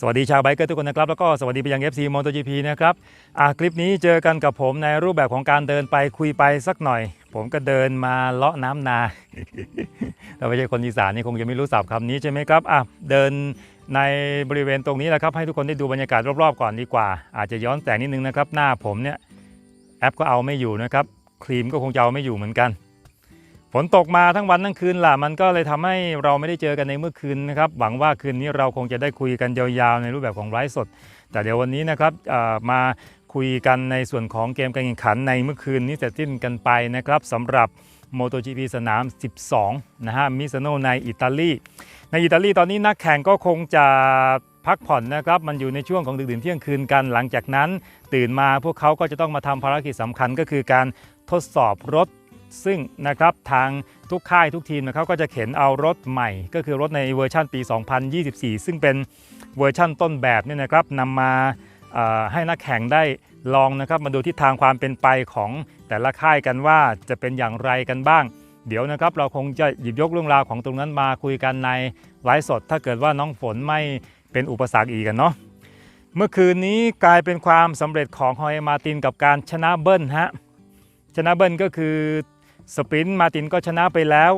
สวัสดีชาวไบเกอร์ทุกคนนะครับ แล้วก็สวัสดีไปยัง FC MotoGP นะครับอะคลิปนี้เจอกันกับผมในรูปแบบของการเดินไปคุยไปสักหน่อย ผมก็เดินมาเลาะน้ำนาถ้าไม่ใช่คนอีสานนี่คงจะไม่รู้ศัพท์คำนี้ใช่ไหมครับอะเดินในบริเวณตรงนี้แหละครับ ให้ทุกคนได้ดูบรรยากาศรอบๆก่อนดีกว่า อาจจะย้อนแสงนิดนึงนะครับ หน้าผมเนี่ยแอปก็เอาไม่อยู่นะครับครีมก็คงจะเอาไม่อยู่เหมือนกัน นตกมาทั้งวันทั้งคืนล่ะมันก็เลยทำให้เราไม่ได้เจอกันในเมื่อคืนนะครับหวังว่าคืนนี้เราคงจะได้คุยกันยาวๆ ในรูปแบบของไลฟ์สด แต่เดี๋ยววันนี้นะครับมาคุยกันในส่วนของเกมการแข่งขันในเมื่อคืนนี้เสร็จสิ้นกันไปนะครับสำหรับ MotoGP สนาม 12 นะฮะมิซโนในอิตาลี ในอิตาลีตอนนี้นักแข่งก็คงจะพักผ่อนนะครับ มันอยู่ในช่วงของดึกดื่นเที่ยงคืนกัน หลังจากนั้น ตื่นมาพวกเขาก็จะต้องมาทำภารกิจสำคัญก็คือการทดสอบรถ ซึ่งนะครับทางทุกค่ายทุกทีมนะครับก็จะเข็นเอารถใหม่ ก็คือรถในเวอร์ชันปี 2024 ซึ่งเป็นเวอร์ชั่นต้นแบบเนี่ยนะครับนำมาให้นักแข่งได้ลองนะครับมาดูทิศทางความเป็นไปของแต่ละค่ายกันว่าจะเป็นอย่างไรกันบ้าง เดี๋ยวนะครับเราคงจะหยิบยกเรื่องราวของตรงนั้นมาคุยกันในไลฟ์สด ถ้าเกิดว่าน้องฝนไม่เป็นอุปสรรคอีกกันเนาะเมื่อคืนนี้กลายเป็นความสำเร็จของฮอยมาตินกับการชนะเบิ้ลฮะชนะเบิ้ลก็คือ สปรินต์มาตินก็ชนะไปแล้ว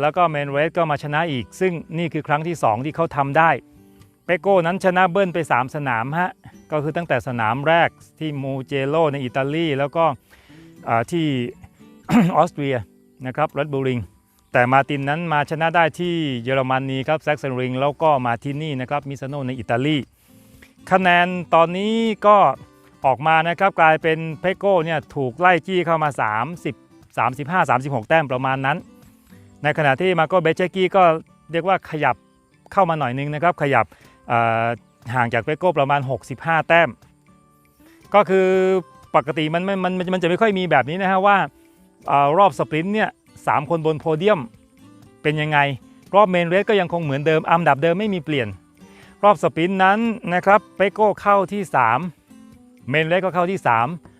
แล้วก็เมนเรสก็มาชนะอีก ซึ่งนี่คือครั้งที่ 2 ที่เขาทำได้ เปโก้นั้นชนะเบิ้ลไป 3 สนามฮะ ก็คือตั้งแต่สนามแรกที่มูเจโลในอิตาลี แล้วก็ที่ออสเตรียนะครับรัดบูริง แต่มาตินนั้นมาชนะได้ที่เยอรมนีครับแซกซันริงแล้วก็มาที่นี่นะครับมิซาโนในอิตาลีคะแนนตอนนี้ก็ออกมานะครับกลายเป็นเปโก้เนี่ยถูกไล่จี้เข้ามา 30 35 36 แต้มประมาณนั้น ในขณะที่มาโกเบเชกี้ก็เรียกว่าขยับเข้ามาหน่อยนึงนะครับ ขยับห่างจากเปโก้ประมาณ 65 แต้ม ก็คือปกติมันมันมันมันจะไม่ค่อยมีแบบนี้นะฮะว่าอ่อรอบสปรินต์เนี่ยสามคนบนโพเดียมเป็นยังไง รอบเมนเรสก็ยังคงเหมือนเดิมอันดับเดิมไม่มีเปลี่ยน รอบสปรินต์นั้นนะครับเปโก้เข้าที่ 3 เมนเรสก็เข้าที่ 3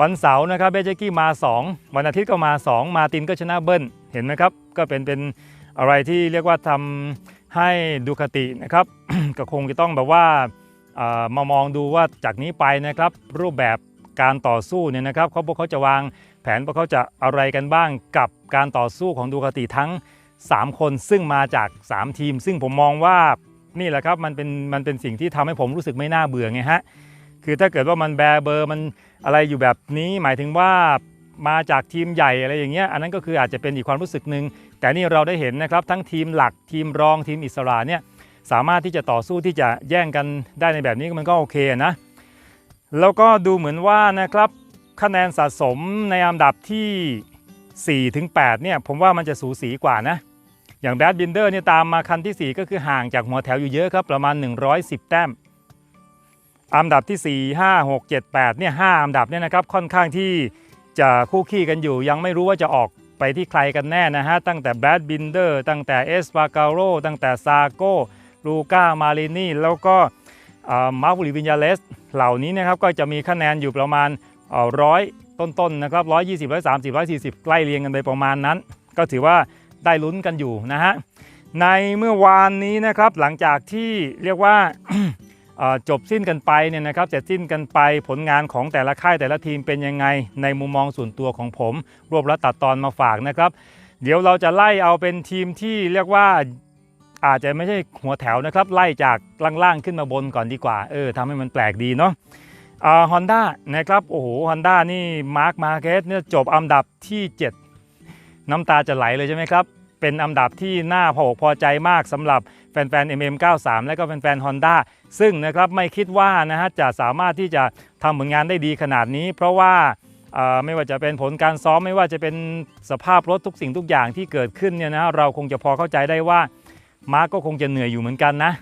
วันเสาร์นะครับเบเจกี้มา 2 วันอาทิตย์ก็มา 2 มาตินก็ชนะเบิ้ลเห็นไหมครับ ก็เป็นเป็นอะไรที่เรียกว่าทำให้ดูคาตินะครับก็คงจะต้องแบบว่าเอ่อมามองดูว่าจากนี้ไปนะครับ รูปแบบการต่อสู้เนี่ยนะครับเขาพวกเขาจะวางแผนพว่าเขาจะอะไรกันบ้างกับการต่อสู้ของดูคาติทั้ง 3 คนซึ่งมาจาก 3 ทีม ซึ่งผมมองว่านี่แหละครับมันเป็นมันเป็นสิ่งที่ทำให้ผมรู้สึกไม่น่าเบื่อไงฮะคือถ้าเกิดว่ามันแบร์เบอร์มัน อะไรอยู่แบบนี้หมายถึงว่ามาจากทีมใหญ่อะไรอย่างเงี้ยอันนั้นก็คืออาจจะเป็นอีกความรู้สึกหนึ่งแต่นี่เราได้เห็นนะครับทั้งทีมหลักทีมรองทีมอิสระเนี่ยสามารถที่จะต่อสู้ที่จะแย่งกันได้ในแบบนี้มันก็โอเคนะแล้วก็ดูเหมือนว่านะครับคะแนนสะสมในอันดับที่4ถึง8เนี่ยผมว่ามันจะสูสีกว่านะ อย่างแบดบินเดอร์เนี่ยตามมาคันที่ 4 ก็คือห่างจากหัวแถวอยู่เยอะครับ ประมาณ 110 แต้ม อันดับที่ 4 5 6 7 8เนี่ย5อันดับเนี่ยนะครับค่อนข้างที่จะคู่ขี้กันอยู่ ยังไม่รู้ว่าจะออกไปที่ใครกันแน่นะฮะ ตั้งแต่แบดบินเดอร์ตั้งแต่เอสปาการโรตั้งแต่ซาโก้ลูก้ามาลินีแล้วก็มาร์คูลิวินยาเลส เหล่านี้นะครับก็จะมีคะแนนอยู่ประมาณร้อยต้นๆนะครับร้อยยี่สิบร้อยสามสิบร้อยสี่สิบใกล้เรียงกันไปประมาณนั้น ก็ถือว่าได้ลุ้นกันอยู่นะฮะในเมื่อวานนี้นะครับหลังจากที่เรียกว่า จบสิ้นกันไปเนี่ยนะครับเสร็จสิ้นกันไปผลงานของแต่ละค่ายแต่ละทีมเป็นยังไง ในมุมมองส่วนตัวของผม รวบและตัดตอนมาฝากนะครับ เดี๋ยวเราจะไล่เอาเป็นทีมที่เรียกว่าอาจจะไม่ใช่หัวแถวนะครับ ไล่จากล่างๆขึ้นมาบนก่อนดีกว่าเออทำให้มันแปลกดีเนาะฮอนด้านะครับโอ้โหฮอนด้านี่มาร์คมาเกสเนี่ยจบอันดับที่ 7 น้ำตาจะไหลเลยใช่ไหมครับ เป็นอันดับที่น่าพออกพอใจมากสำหรับแฟนๆ MM93 และก็แฟนๆ Honda ซึ่งนะครับไม่คิดว่านะฮะจะสามารถที่จะทำผลงานได้ดีขนาดนี้ เพราะว่าไม่ว่าจะเป็นผลการซ้อมไม่ว่าจะเป็นสภาพรถทุกสิ่งทุกอย่างที่เกิดขึ้นเนี่ยนะเราคงจะพอเข้าใจได้ว่ามาร์กก็คงจะเหนื่อยอยู่เหมือนกันนะ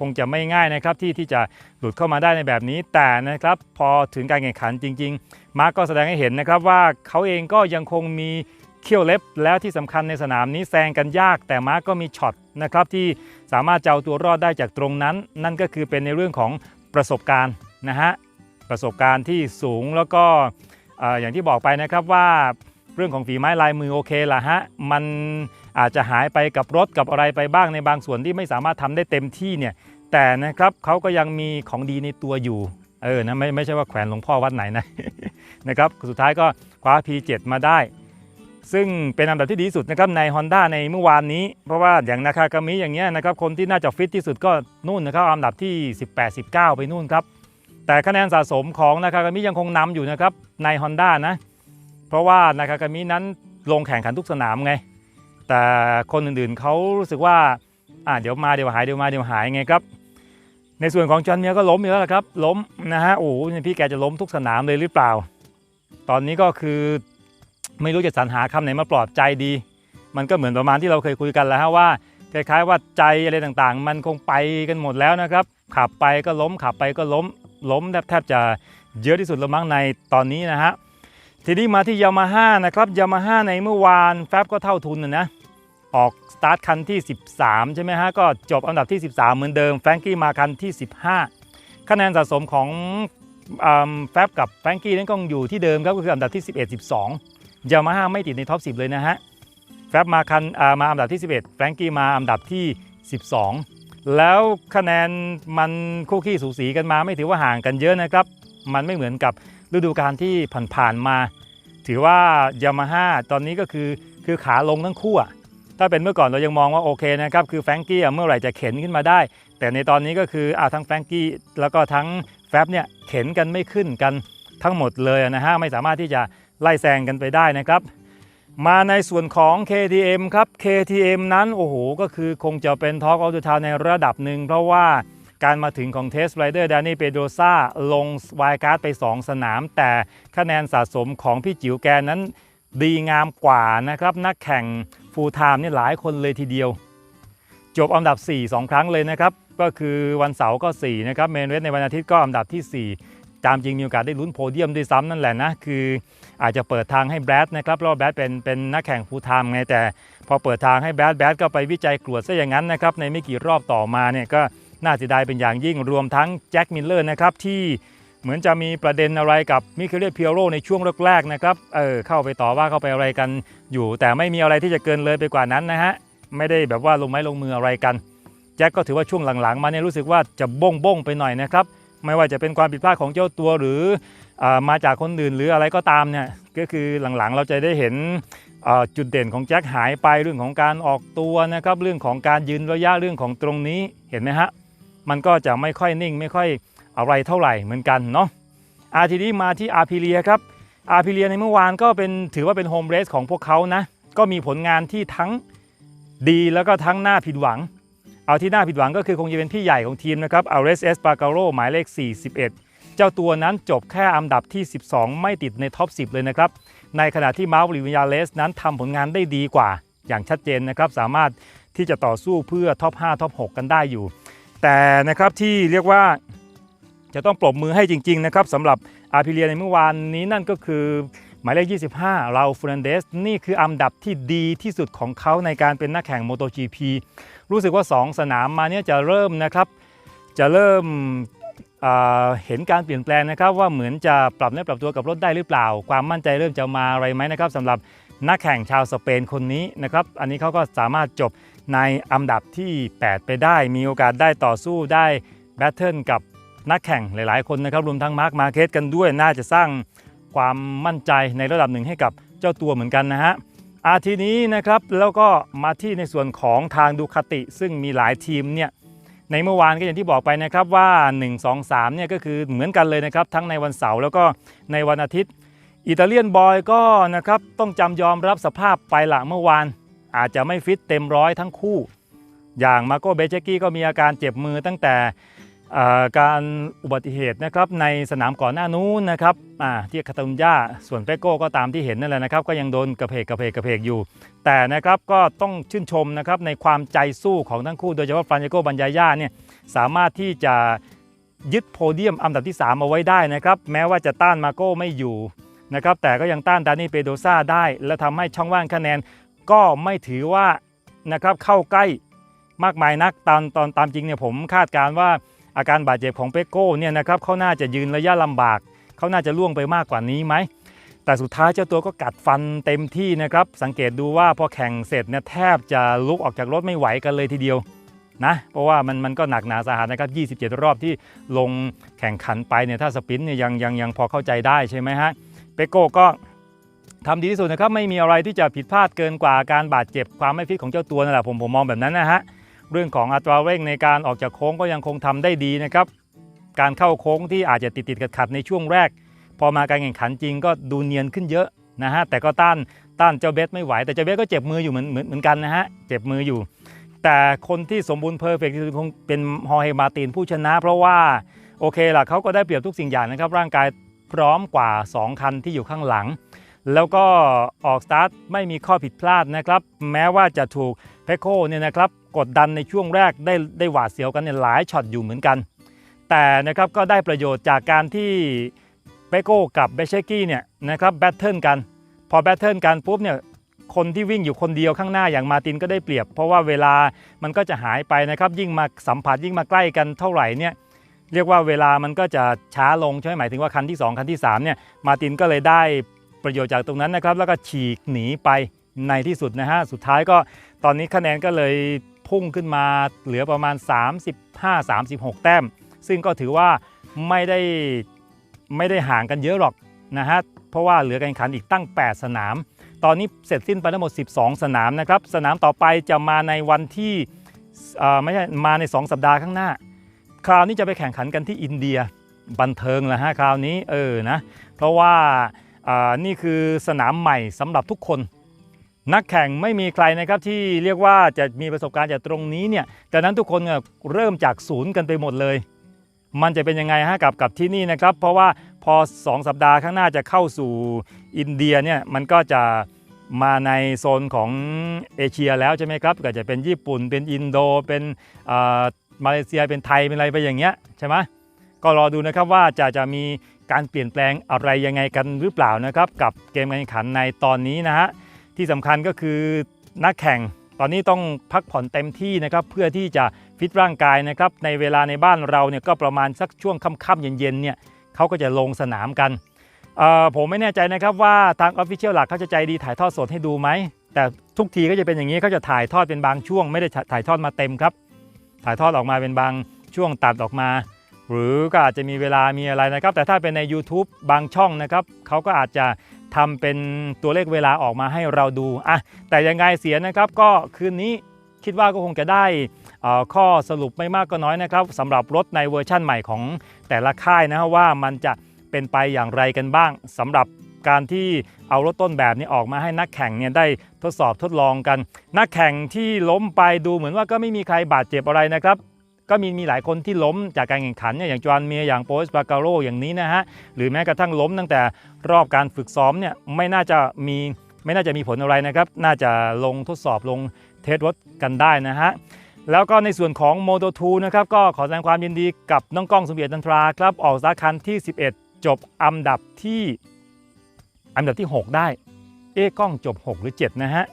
คงจะไม่ง่ายนะครับที่ที่จะหลุดเข้ามาได้ในแบบนี้ แต่นะครับพอถึงการแข่งขันจริง ๆ มาร์กก็แสดงให้เห็นนะครับว่าเขาเองก็ยังคงมี เขี้ยวเล็บ แล้วที่สำคัญในสนามนี้แซงกันยาก แต่ม้าก็มีช็อตนะครับที่สามารถเจะเอาตัวรอดได้จากตรงนั้น นั่นก็คือเป็นในเรื่องของประสบการณ์นะฮะประสบการณ์ที่สูงแล้วก็อย่างที่บอกไปนะครับว่าเรื่องของฝีไม้ลายมือโอเคละฮะมันอาจจะหายไปกับรถกับอะไรไปบ้างในบางส่วนที่ไม่สามารถทำได้เต็มที่เนี่ยแต่นะครับเขาก็ยังมีของดีในตัวอยู่เออนะไม่ไม่ใช่ว่าแขวนหลวงพ่อวัดไหนนะนะครับสุดท้ายก็คว้า P7 มาได้ ซึ่งเป็นอันดับที่ดีที่สุดนะครับใน Honda ในเมื่อวานนี้ เพราะว่าอย่างนาคากามิอย่างเงี้ยนะครับคนที่น่าจะฟิตที่สุดก็นู่นนะครับอันดับที่ 18 19 ไปนู่นครับ แต่คะแนนสะสมของนาคากามิยังคงนำอยู่นะครับใน Honda นะ เพราะว่านาคากามินั้นลงแข่งขันทุกสนามไง แต่คนอื่นๆเขารู้สึกว่าอ่าเดี๋ยวมาเดี๋ยวหายเดี๋ยวมาเดี๋ยวหายไงครับ ในส่วนของจอห์นเมียก็ล้มอยู่แล้วล่ะครับล้มนะฮะโอ้โหพี่แกจะล้มทุกสนามเลยหรือเปล่า ตอนนี้ก็คือ ไม่รู้จะสรรหาคำไหนมาปลอบใจดี มันก็เหมือนประมาณที่เราเคยคุยกันแล้วฮะว่าคล้ายๆว่าใจอะไรต่างๆ มันคงไปกันหมดแล้วนะครับ ขับไปก็ล้มขับไปก็ล้มล้มแทบจะเยอะที่สุดล้วมั้งในตอนนี้นะฮะทีนี้มาที่ยามาฮ่านะครับยามาฮ่าในเมื่อวานแฟบก็เท่าทุนนะนะออกสตาร์ทคันที่ 13 ใช่ไหมฮะ ก็จบอันดับที่ 13 เหมือนเดิมแฟรงกี้มาคันที่ 15 คะแนนสะสมของแฟบกับแฟรงกี้นั้นก็อยู่ที่เดิมครับก็คืออันดับที่ 11 12 ยามาฮ่าไม่ติดในท็อป 10 เลยนะฮะแฟบมาคันมาอันดับที่ 11 แฟรงกี้มาอันดับที่ 12 แล้วคะแนนมันคู่ขี้สูสีกันมาไม่ถือว่าห่างกันเยอะนะครับ มันไม่เหมือนกับฤดูกาลที่ผ่านๆมา ถือว่ายามาฮ่าตอนนี้ก็คือคือขาลงทั้งคู่ถ้าเป็นเมื่อก่อนเรายังมองว่าโอเคนะครับ คือแฟรงกี้เมื่อไหร่จะเข็นขึ้นมาได้ แต่ในตอนนี้ก็คืออทั้งแฟรงกี้แล้วก็ทั้งแฟบเนี่ยเข็นกันไม่ขึ้นกันทั้งหมดเลยนะฮะไม่สามารถที่จะ ไล่แซงกันไปได้นะครับ มาในส่วนของ KTM ครับ KTM นั้นโอ้โหก็คือคงจะเป็นท็อ l k อ f ทูทาวในระดับหนึ่งเพราะว่าการมาถึงของเทสไรเดอร์ดานี่เปโดซาลงวายการ์ดไป 2 สนาม แต่คะแนนสะสมของพี่จิ๋วแกนั้นดีงามกว่านะครับ นักแข่งฟูลไทม์นี่หลายคนเลยทีเดียว จบอันดับ 4 2 ครั้งเลยนะครับ ก็คือวันเสาร์ก็ 4 นะครับ เมนเวสในวันอาทิตย์ก็อันดับที่ 4 ตามจริงมีโอกาสได้ลุ้นโพเดียมด้วยซ้ำนั่นแหละนะ คือ อาจจะเปิดทางให้แบรดนะครับเพราะแบรดเป็นเป็นนักแข่งฟูลไทม์ไงแต่ พอเปิดทางให้แบรดแบรดก็ไปวิจัยกรวดซะอย่างนั้นนะครับในไม่กี่รอบต่อมาเนี่ยก็น่าเสียดายเป็นอย่างยิ่งรวมทั้งแจ็คมิลเลอร์นะครับที่เหมือนจะมีประเด็นอะไรกับมิเคเลียเพียโรในช่วงแรกๆนะครับเออเข้าไปต่อว่าเข้าไปอะไรกันอยู่ แต่ไม่มีอะไรที่จะเกินเลยไปกว่านั้นนะฮะไม่ได้แบบว่าลงไม้ลงมืออะไรกันแจ็คก็ถือว่าช่วงหลังๆ มาเนี่ยรู้สึกว่าจะบ้งบ้งไปหน่อยนะครับไม่ว่าจะเป็นความผิดพลาดของเจ้าตัวหรือ มาจากคนอื่นหรืออะไรก็ตามเนี่ยก็คือหลังๆเราจะได้เห็นจุดเด่นของแจ็คหายไปเรื่องของการออกตัวนะครับเรื่องของการยืนระยะเรื่องของตรงนี้เห็นไหมฮะมันก็จะไม่ค่อยนิ่ง ไม่ค่อยอะไรเท่าไหร่เหมือนกันเนาะอาทีนี้มาที่อาพิเลียครับอาพิเลียในเมื่อวานก็เป็นถือว่าเป็นโฮมเรสของพวกเขานะก็มีผลงานที่ทั้งดีแล้วก็ทั้งน่าผิดหวัง เอาที่น่าผิดหวังก็คือคงจะเป็นพี่ใหญ่ของทีมนะครับอาเรสเอสปาการโรหมายเลข 41 เจ้าตัวนั้นจบแค่อันดับที่ 12 ไม่ติดในท็อป 10 เลยนะครับ ในขณะที่มาร์วลิวิยาเลสนั้นทำผลงานได้ดีกว่า อย่างชัดเจนนะครับสามารถที่จะต่อสู้เพื่อท็อป 5 ท็อป 6 กันได้อยู่ แต่นะครับที่เรียกว่าจะต้องปรบมือให้จริง ๆ นะครับสำหรับอาพิเลียในเมื่อวานนี้นั่นก็คือ หมายเลข 25เราฟูนันเดส นี่คืออันดับที่ดีที่สุดของเขาในการเป็นนักแข่ง MotoGP รู้สึกว่า 2 สนามมาเนี่ยจะเริ่มนะครับ จะเริ่ม เห็นการเปลี่ยนแปลงนะครับว่าเหมือนจะปรับเนื้อปรับตัวกับรถได้หรือเปล่า ความมั่นใจเริ่มจะมาอะไรไหมนะครับสำหรับนักแข่งชาวสเปนคนนี้นะครับอันนี้เขาก็สามารถจบในอันดับที่ 8 ไปได้ มีโอกาสได้ต่อสู้ได้แบทเทิลกับนักแข่งหลายๆ คนนะครับรวมทั้งมาร์คมาเก็ตกันด้วยน่าจะสร้างความมั่นใจในระดับหนึ่งให้กับเจ้าตัวเหมือนกันนะฮะอาทีนี้นะครับแล้วก็มาที่ในส่วนของทางดูคาติ ซึ่งมีหลายทีมเนี่ย ในเมื่อวานก็อย่างที่บอกไปนะครับว่า 1 2 3เนี่ยก็คือเหมือนกันเลยนะครับ ทั้งในวันเสาร์แล้วก็ในวันอาทิตย์ อิตาเลียนบอยก็นะครับต้องจำยอมรับสภาพไปละเมื่อวาน อาจจะไม่ฟิตเต็มร้อยทั้งคู่ อย่างมาโกเบเจกี้ก็มีอาการเจ็บมือตั้งแต่ การอุบัติเหตุนะครับในสนามก่อนหน้านู้นนะครับที่คาตาลุญญาส่วนเปโก้ก็ตามที่เห็นนั่นแหละนะครับ ก็ยังโดนกระเพกกระเพกกระเพกอยู่ แต่นะครับก็ต้องชื่นชมนะครับในความใจสู้ของทั้งคู่ โดยเฉพาะฟรานเจโกบันยาย่าเนี่ยสามารถที่จะยึดโพเดียมอันดับที่ 3 เอาไว้ได้นะครับ แม้ว่าจะต้านมาโก้ไม่อยู่นะครับแต่ก็ยังต้านดานี่เปโดซาได้ และทำให้ช่องว่างคะแนนก็ไม่ถือว่านะครับเข้าใกล้มากมายนักตอนตอนตามจริงเนี่ยผมคาดการณ์ว่า อาการบาดเจ็บของเปโก้เนี่ยนะครับเขาน่าจะยืนระยะลำบาก เขาน่าจะล่วงไปมากกว่านี้ไหม แต่สุดท้ายเจ้าตัวก็กัดฟันเต็มที่นะครับ สังเกตดูว่าพอแข่งเสร็จเนี่ยแทบจะลุกออกจากรถไม่ไหวกันเลยทีเดียวนะ เพราะว่ามันมันก็หนักหนาสาหัสนะครับ 27 รอบที่ลงแข่งขันไปเนี่ยถ้าสปินเนี่ยยังยังยังพอเข้าใจได้ใช่ไหมฮะ เปโก้ก็ทำดีที่สุดนะครับไม่มีอะไรที่จะผิดพลาดเกินกว่าการบาดเจ็บความไม่ฟิตของเจ้าตัวนั่นแหละผมผมมองแบบนั้นนะฮะ เรื่องของอัตราเร่งในการออกจากโค้งก็ยังคงทำได้ดีนะครับ การเข้าโค้งที่อาจจะติดติดขัดขัดในช่วงแรก พอมาการแข่งขันจริงก็ดูเนียนขึ้นเยอะนะฮะแต่ก็ต้านต้านเจ้าเบสไม่ไหวแต่เจ้าเบสก็เจ็บมืออยู่เหมือนเหมือนเหมือนกันนะฮะเจ็บมืออยู่ แต่คนที่สมบูรณ์เพอร์เฟกต์ที่สุดคงเป็นฮอร์เฮมาร์ตินผู้ชนะ เพราะว่าโอเคล่ะเขาก็ได้เปรียบทุกสิ่งอย่างนะครับร่างกายพร้อมกว่า 2 คันที่อยู่ข้างหลัง แล้วก็ออกสตาร์ทไม่มีข้อผิดพลาดนะครับ แม้ว่าจะถูกเพโคเนี่ยนะครับ กดดันในช่วงแรกได้ได้หวาดเสียวกันเนี่ยหลายช็อตอยู่เหมือนกัน แต่นะครับก็ได้ประโยชน์จากการที่เปโก้กับเบเชกี้เนี่ยนะครับแบทเทิลกัน พอแบทเทิลกันปุ๊บเนี่ยคนที่วิ่งอยู่คนเดียวข้างหน้าอย่างมาตินก็ได้เปรียบ เพราะว่าเวลามันก็จะหายไปนะครับยิ่งมาสัมผัสยิ่งมาใกล้กันเท่าไหร่เนี่ยเรียกว่าเวลามันก็จะช้าลงใช่ไหมหมายถึงว่าคันที่ 2 คันที่3เนี่ยมาตินก็เลยได้ประโยชน์จากตรงนั้นนะครับแล้วก็ฉีกหนีไปในที่สุดนะฮะสุดท้ายก็ตอนนี้คะแนนก็เลย พุ่งขึ้นมาเหลือประมาณ 35-36 แต้ม ซึ่งก็ถือว่าไม่ได้ไม่ได้ห่างกันเยอะหรอกนะฮะเพราะว่าเหลือการแข่งขันอีกตั้ง 8 สนาม ตอนนี้เสร็จสิ้นไปทั้งหมด 12 สนามนะครับ สนามต่อไปจะมาในวันที่เอ่อไม่ใช่มาใน 2 สัปดาห์ข้างหน้า คราวนี้จะไปแข่งขันกันที่อินเดียบันเทิงแหละฮะคราวนี้เออนะเพราะว่าอ่านี่คือสนามใหม่สำหรับทุกคน นักแข่งไม่มีใครนะครับที่เรียกว่าจะมีประสบการณ์จากตรงนี้เนี่ยดังนั้นทุกคนเนี่ยเริ่มจากศูนย์กันไปหมดเลย มันจะเป็นยังไงฮะกับกับที่นี่นะครับ เพราะว่าพอ 2 สัปดาห์ข้างหน้าจะเข้าสู่อินเดียเนี่ยมันก็จะมาในโซนของเอเชียแล้วใช่ไหมครับก็จะเป็นญี่ปุ่นเป็นอินโดเป็นมาเลเซียเป็นไทยเป็นอะไรไปอย่างเงี้ยใช่ไหมก็รอดูนะครับว่าจะจะมีการเปลี่ยนแปลงอะไรยังไงกันหรือเปล่านะครับ กับเกมการแข่งขันในตอนนี้นะฮะ ที่สำคัญก็คือนักแข่งตอนนี้ต้องพักผ่อนเต็มที่นะครับเพื่อที่จะฟิตร่างกายนะครับในเวลาในบ้านเราเนี่ยก็ประมาณสักช่วงค่ำๆเย็นๆเนี่ยเขาก็จะลงสนามกันผมไม่แน่ใจนะครับว่าทางออฟฟิเชียลหลักเขาจะใจดีถ่ายทอดสดให้ดูไหม แต่ทุกทีก็จะเป็นอย่างนี้เขาจะถ่ายทอดเป็นบางช่วง ไม่ได้ถ่ายทอดมาเต็มครับ ถ่ายทอดออกมาเป็นบางช่วงตัดออกมา หรือก็อาจจะมีเวลามีอะไรนะครับ แต่ถ้าเป็นใน YouTube บางช่องนะครับเขาก็อาจจะ ทำเป็นตัวเลขเวลาออกมาให้เราดูอะแต่ยังไงเสียนะครับก็คืนนี้คิดว่าก็คงจะได้อ่อข้อสรุปไม่มากก็น้อยนะครับสำหรับรถในเวอร์ชั่นใหม่ของแต่ละค่ายนะฮะว่ามันจะเป็นไปอย่างไรกันบ้างสำหรับการที่เอารถต้นแบบนี้ออกมาให้นักแข่งเนี่ยได้ทดสอบทดลองกัน นักแข่งที่ล้มไปดูเหมือนว่าก็ไม่มีใครบาดเจ็บอะไรนะครับ ก็มีมีหลายคนที่ล้มจากการแข่งขันเนี่ยอย่างจอห์นเมียอย่างโปสบาการโรอย่างนี้นะฮะหรือแม้กระทั่งล้มตั้งแต่รอบการฝึกซ้อมเนี่ยไม่น่าจะมีไม่น่าจะมีผลอะไรนะครับ น่าจะลงทดสอบลงเทสรถกันได้นะฮะแล้วก็ในส่วนของ m o t o 2นะครับก็ขอแสดงความยินดีกับน้องกล้องสมเด็จจันทราครับออกสตาร์คันที่ 11 จบอันดับที่อันดับที่ 6 ได้ เอ๊กล้องจบ 6 หรือ 7 นะฮะ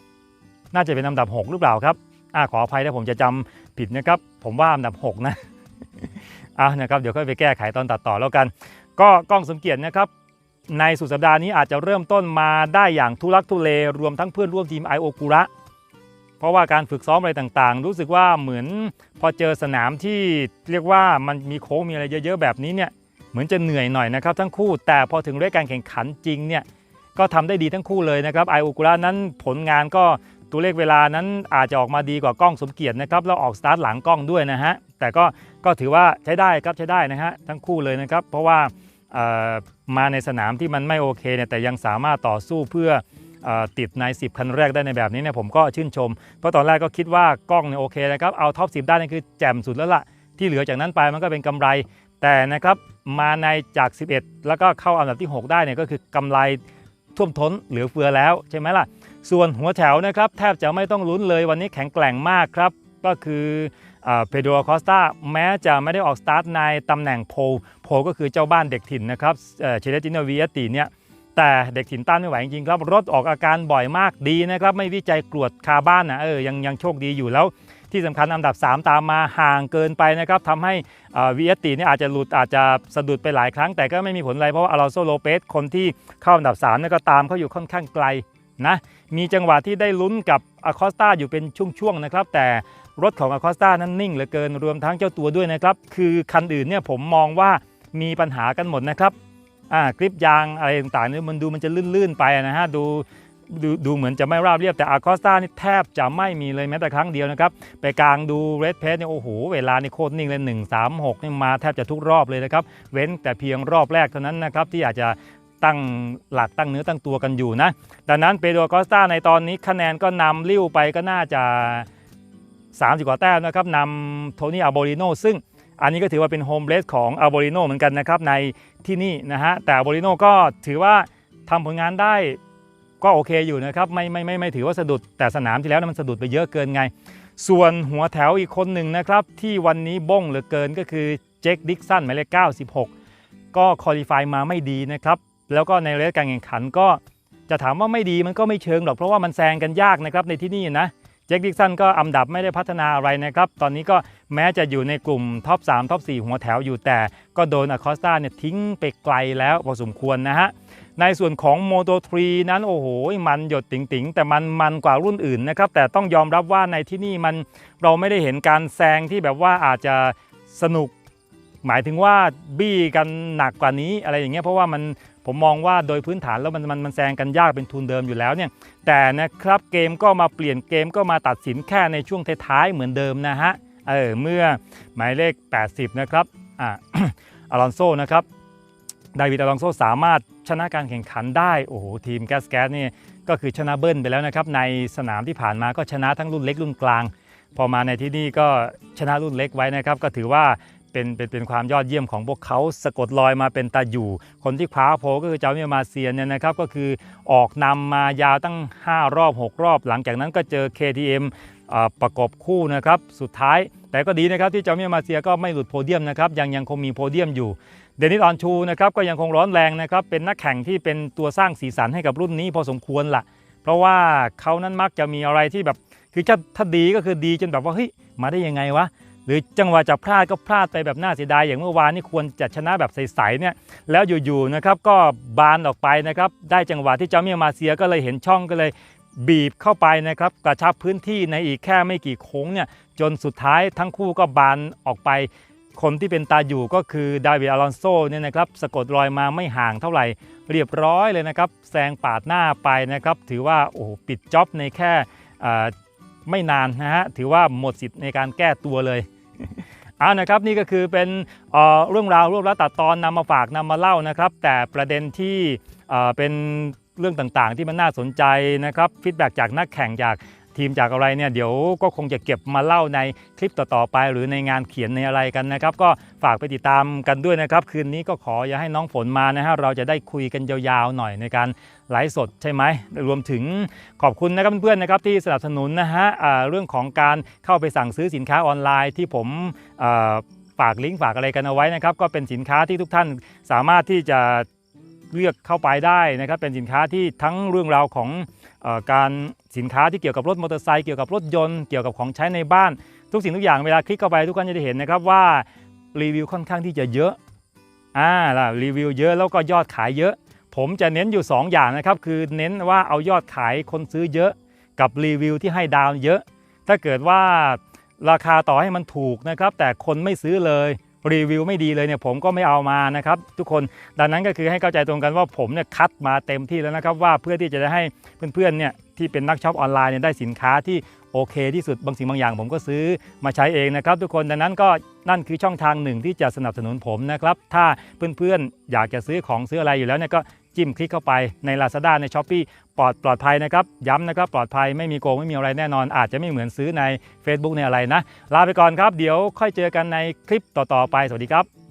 น่าจะเป็นอันดับ 6 หรือเปล่าครับ อ่าขออภัยถ้าผมจะจำผิดนะครับ ผมว่าอันดับ 6 นะอะนะครับเดี๋ยวค่อยไปแก้ไขตอนตัดต่อแล้วกัน ก็กล้องสมเกียรตินะครับ ในสุดสัปดาห์นี้อาจจะเริ่มต้นมาได้อย่างทุลักทุเลรวมทั้งเพื่อนร่วมทีมไอโอกุระเพราะว่าการฝึกซ้อมอะไรต่างๆ รู้สึกว่าเหมือนพอเจอสนามที่เรียกว่ามันมีโค้งมีอะไรเยอะๆแบบนี้เนี่ยเหมือนจะเหนื่อยหน่อยนะครับทั้งคู่แต่พอถึงเรื่องการแข่งขันจริงเนี่ยก็ทำได้ดีทั้งคู่เลยนะครับไอโอกุระนั้นผลงานก็ ตัวเลขเวลานั้นอาจจะออกมาดีกว่ากล้องสมเกียรตินะครับแล้วออกสตาร์ทหลังกล้องด้วยนะฮะแต่ก็ก็ถือว่าใช้ได้ครับใช้ได้นะฮะทั้งคู่เลยนะครับ เพราะว่ามาในสนามที่มันไม่โอเคเนี่ยแต่ยังสามารถต่อสู้เพื่ออติดใน 10 คันแรกได้ในแบบนี้เนี่ยผมก็ชื่นชม เพราะตอนแรกก็คิดว่ากล้องเนี่ยโอเคนะครับเอาท็อป10 ได้นี่คือแจ่มสุดแล้วล่ะ ที่เหลือจากนั้นไปมันก็เป็นกำไร แต่นะครับมาในจาก 11 แล้วก็เข้าอันดับที่ 6 ได้เนี่ยก็คือกำไรท่วมท้นเหลือเฟือแล้วใช่ไหมล่ะ ส่วนหัวแถวนะครับแทบจะไม่ต้องลุ้นเลยวันนี้แข็งแกร่งมากครับ ก็คือเพโดรคอสตาแม้จะไม่ได้ออกสตาร์ทในตำแหน่งโพลโพลก็คือเจ้าบ้านเด็กถิ่นนะครับเชเลติโนวีอติเนี่ยแต่เด็กถิ่นต้านไม่ไหวจริงๆครับ รถออกอาการบ่อยมากดีนะครับ ไม่วิจัยกรวดคาบ้านนะเออยังยังโชคดีอยู่แล้ว ที่สำคัญอันดับ 3 ตามมาห่างเกินไปนะครับทำให้วีเอสตีนี่อาจจะหลุดอาจจะสะดุดไปหลายครั้ง แต่ก็ไม่มีผลอะไรเพราะว่าอลอนโซโลเปสคนที่เข้าอันดับ3นี่ก็ตามเขาอยู่ค่อนข้างไกล นะมีจังหวะที่ได้ลุ้นกับอคอสตาอยู่เป็นช่วงๆนะครับ แต่รถของอคอสตานั้นนิ่งเหลือเกินรวมทั้งเจ้าตัวด้วยนะครับ คือคันอื่นเนี่ยผมมองว่ามีปัญหากันหมดนะครับอ่ากริปยางอะไรต่างๆเนี่ยมันดูมันจะลื่นๆไปนะฮะดูดูดูเหมือนจะไม่ราบเรียบแต่อาคอสตานี่แทบจะไม่มีเลยแม้แต่ครั้งเดียวนะครับ ไปกลางดูเรดเพสเนี่ยโอ้โห เวลานี่โคตรนิ่งเลย 1 3 6นี่มาแทบจะทุกรอบเลยนะครับ เว้นแต่เพียงรอบแรกเท่านั้นนะครับ ที่อาจจะ ตั้งหลักตั้งเนื้อตั้งตัวกันอยู่นะดังนั้นเปโดรอาคอสตาในตอนนี้คะแนนก็นำลิ้วไปก็น่าจะ 30 กว่าแต้มนะครับนำโทนี่อาโบริโนซึ่งอันนี้ก็ถือว่าเป็นโฮมเ a สของอาโบริโนเหมือนกันนะครับในที่นี่นะฮะแต่อาโบริโนก็ถือว่าทำผลงานได้ก็โอเคอยู่นะครับไม่ไม่ไม่ไม่ถือว่าสะดุดแต่สนามที่แล้วนะมันสะดุดไปเยอะเกินไง ส่วนหัวแถวอีกคนหนึ่งนะครับที่วันนี้บ้งเหลือเกินก็คือเจคดิกสันหมายเลข96 ก็คอลี่ฟายมาไม่ดีนะครับ แล้วก็ในเรสการแข่งขันก็จะถามว่าไม่ดีมันก็ไม่เชิงหรอกเพราะว่ามันแซงกันยากนะครับในที่นี่นะเจคดิกสันก็อันดับไม่ได้พัฒนาอะไรนะครับ ตอนนี้ก็แม้จะอยู่ในกลุ่มท็อป 3 ท็อป 4 หัวแถวอยู่แต่ก็โดนอคอสตาเนี่ยทิ้งไปไกลแล้วพอสมควรนะฮะ ในส่วนของ Moto 3นั้นโอ้โห มันหยดติ๋งๆ แต่มันมันกว่ารุ่นอื่นนะครับ แต่ต้องยอมรับว่าในที่นี่มันเราไม่ได้เห็นการแซงที่แบบว่าอาจจะสนุก หมายถึงว่าบี้กันหนักกว่านี้อะไรอย่างเงี้ยเพราะว่ามันผมมองว่าโดยพื้นฐานแล้วมันมันมันแซงกันยากเป็นทุนเดิมอยู่แล้วเนี่ยแต่นะครับเกมก็มาเปลี่ยนเกมก็มาตัดสินแค่ในช่วงท้ายๆเหมือนเดิมนะฮะเออเมื่อหมายเลข 80 นะครับอ่าอลอนโซนะครับดาวิดอลองโซสามารถชนะการแข่งขันได้ โอ้โห ทีมแกสแกสนี่ก็คือชนะเบิ้ลไปแล้วนะครับ ในสนามที่ผ่านมาก็ชนะทั้งรุ่นเล็กรุ่นกลาง พอมาในที่นี่ก็ชนะรุ่นเล็กไว้นะครับ ก็ถือว่า เป็นเป็นเป็นความยอดเยี่ยมของพวกเขาสะกดรอยมาเป็นตาอยู่ คนที่คว้าโพก็คือเจ้าเมียมาเซียนเนี่ยนะครับก็คือออกนำมายาวตั้ง 5 รอบ 6 รอบ หลังจากนั้นก็เจอ KTM ประกบคู่นะครับสุดท้าย แต่ก็ดีนะครับที่เจ้าเมียมาเซียก็ไม่หลุดโพเดียมนะครับยังยังคงมีโพเดียมอยู่ เดนิสออนชูนะครับก็ยังคงร้อนแรงนะครับเป็นนักแข่งที่เป็นตัวสร้างสีสันให้กับรุ่นนี้พอสมควรละเพราะว่าเขานั้นมักจะมีอะไรที่แบบคือถ้าถ้าดีก็คือดีจนแบบว่าเฮ้ยมาได้ยังไงวะ หรือจังหวะจะพลาดก็พลาดไปแบบน่าเสียดายอย่างเมื่อวานนี่ควรจะชนะแบบใสๆเนี่ยแล้วอยู่ๆนะครับก็บานออกไปนะครับได้จังหวะที่เจ้าเมียมาเซียก็เลยเห็นช่องก็เลยบีบเข้าไปนะครับกระชับพื้นที่ในอีกแค่ไม่กี่โค้งเนี่ยจนสุดท้ายทั้งคู่ก็บานออกไป คนที่เป็นตาอยู่ก็คือดาวิดอลอนโซเนี่ยนะครับสะกดรอยมาไม่ห่างเท่าไหร่ เรียบร้อยเลยนะครับแซงปาดหน้าไปนะครับถือว่าโอ้ปิดจ็อบในแค่ไม่นานนะฮะถือว่าหมดสิทธิ์ในการแก้ตัวเลย เอานะครับนี่ก็คือเป็นเเรื่องราวรวบรัดตัดตอนนำมาฝากนำมาเล่านะครับ แต่ประเด็นที่เเป็นเรื่องต่างๆ ที่มันน่าสนใจนะครับฟีดแบ็จากนักแข่งจาก ทีมจากอะไรเนี่ยเดี๋ยวก็คงจะเก็บมาเล่าในคลิปต่อๆไป หรือในงานเขียนในอะไรกันนะครับ ก็ฝากไปติดตามกันด้วยนะครับ คืนนี้ก็ขออย่าให้น้องฝนมานะฮะเราจะได้คุยกันยาวๆหน่อยในการไลฟ์สดใช่ไหมรวมถึงขอบคุณนะครับเพื่อนๆนะครับที่สนับสนุนนะฮะเรื่องของการเข้าไปสั่งซื้อสินค้าออนไลน์ที่ผมฝากลิงก์ฝากอะไรกันเอาไว้นะครับ ก็เป็นสินค้าที่ทุกท่านสามารถที่จะเลือกเข้าไปได้นะครับ เป็นสินค้าที่ทั้งเรื่องราวของ การสินค้าที่เกี่ยวกับรถมอเตอร์ไซค์เกี่ยวกับรถยนต์เกี่ยวกับของใช้ในบ้าน ทุกสิ่งทุกอย่างเวลาคลิกเข้าไปทุกท่านจะได้เห็นนะครับว่ารีวิวค่อนข้างที่จะเยอะอ่าล่ะรีวิวเยอะแล้วก็ยอดขายเยอะ ผมจะเน้นอยู่ 2 อย่างนะครับคือเน้นว่าเอายอดขายคนซื้อเยอะ กับรีวิวที่ให้ดาวเยอะ ถ้าเกิดว่าราคาต่อให้มันถูกนะครับแต่คนไม่ซื้อเลย รีวิวไม่ดีเลยเนี่ยผมก็ไม่เอามานะครับทุกคนดังนั้นก็คือให้เข้าใจตรงกันว่าผมเนี่ยคัดมาเต็มที่แล้วนะครับว่าเพื่อที่จะได้ให้เพื่อนๆเนี่ยที่เป็นนักช็อปออนไลน์เนี่ยได้สินค้าที่โอเคที่สุดบางสิ่งบางอย่างผมก็ซื้อมาใช้เองนะครับทุกคนดังนั้นก็นั่นคือช่องทางหนึ่งที่จะสนับสนุนผมนะครับถ้าเพื่อนๆอยากจะซื้อของซื้ออะไรอยู่แล้วเนี่ยก็ จิ้มคลิกเข้าไปใน Lazada ใน s h อ p e e ปลอดปลอดภัยนะครับย้ำนะครับปลอดภัยไม่มีโกงไม่มีอะไรแน่นอน อาจจะไม่เหมือนซื้อใน Facebook ในอะไรนะ ลาไปก่อนครับ เดี๋ยวค่อยเจอกันในคลิปต่อๆไปสวัสดีครับ